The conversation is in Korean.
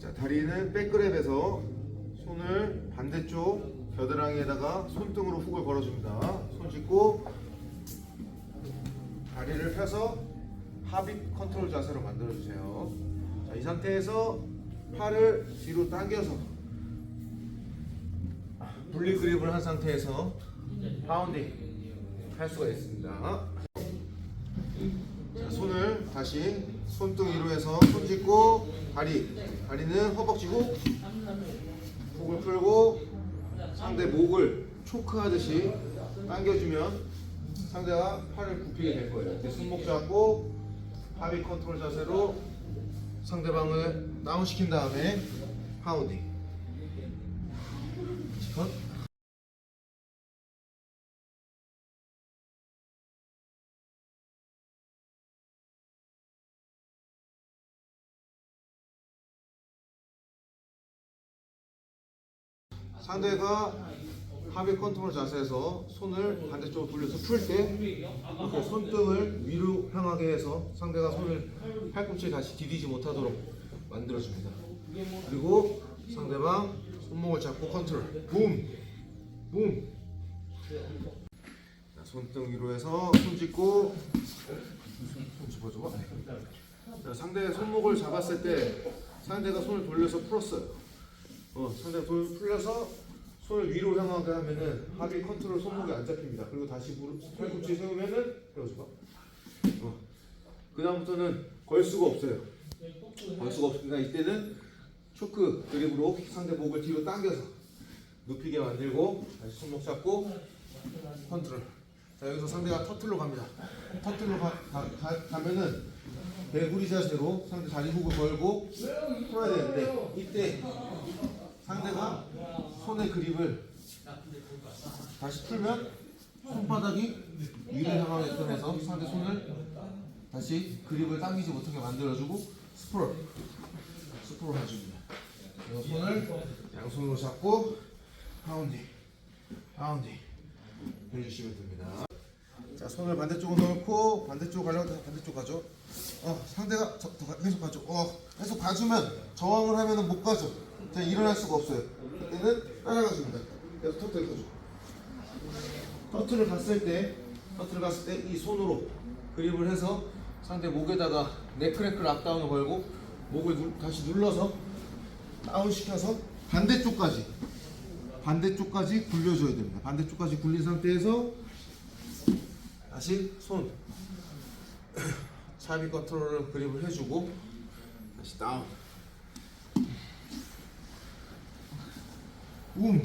자, 다리는 백그랩에서 손을 반대쪽 겨드랑이에다가 손등으로 훅을 걸어줍니다. 손 짚고 다리를 펴서 합입 컨트롤 자세로 만들어주세요. 자, 이 상태에서 팔을 뒤로 당겨서 분리 그립을 한 상태에서 파운딩 할 수가 있습니다. 자, 손을 다시 손등 위로 해서 손 짚고 다리 다리는 허벅지고 목을 풀고 상대 목을 초크하듯이 당겨주면 상대가 팔을 굽히게 될 거예요. 손목 잡고 합의 컨트롤 자세로 상대방을 다운시킨 다음에 파운딩. 컷. 상대가 합의 컨트롤 자세에서 손을 반대쪽으로 돌려서 풀 때 이렇게 손등을 위로 향하게 해서 상대가 손을 팔꿈치에 다시 디디지 못하도록 만들어줍니다. 그리고 상대방 손목을 잡고 컨트롤 붐! 붐! 자, 손등 위로 해서 손 짚고 손 집어줘 자, 상대의 손목을 잡았을 때 상대가 손을 돌려서 풀었어요. 어, 상대가 돌 풀려서 손을 위로 향하게 하면은 합의 컨트롤 손목이 안 잡힙니다. 그리고 다시 팔꿈치 세우면은 배워줘봐. 어. 그 다음부터는 걸 수가 없어요. 걸 수가 없으니까 이때는 초크 그립으로 상대 목을 뒤로 당겨서 눕히게 만들고 다시 손목 잡고 컨트롤. 자 여기서 상대가 터틀로 갑니다. 터틀로 가, 가, 가, 가면은 배구리 자세로 상대 다리 훅을 걸고 풀어야 되는데 이때 상대가 손의 그립을 다시 풀면 손바닥이 위로 향하게끔 해서 상대 손을 다시 그립을 당기지 못하게 만들어주고 스프롤 스프롤 해줍니다. 손을 양손으로 잡고 파운딩 파운딩 해주시면 됩니다. 자 손을 반대쪽으로 넣고 반대쪽 가려고 반대쪽 가죠. 어 상대가 저, 더 가- 계속 가죠. 어 계속 가주면 저항을 하면은 못 가죠. 자 일어날 수가 없어요. 그때는 따라가줍니다. 계속 터트려 가죠. 터트를 갔을 때 터트를 갔을 때 이 손으로 그립을 해서 상대 목에다가 네크레클 락다운을 걸고 목을 눌- 다시 눌러서 다운 시켜서 반대쪽까지 반대쪽까지 굴려줘야 됩니다. 반대쪽까지 굴린 상태에서 다시 손 차비 컨트롤을 그립을 해주고 다시 다운 움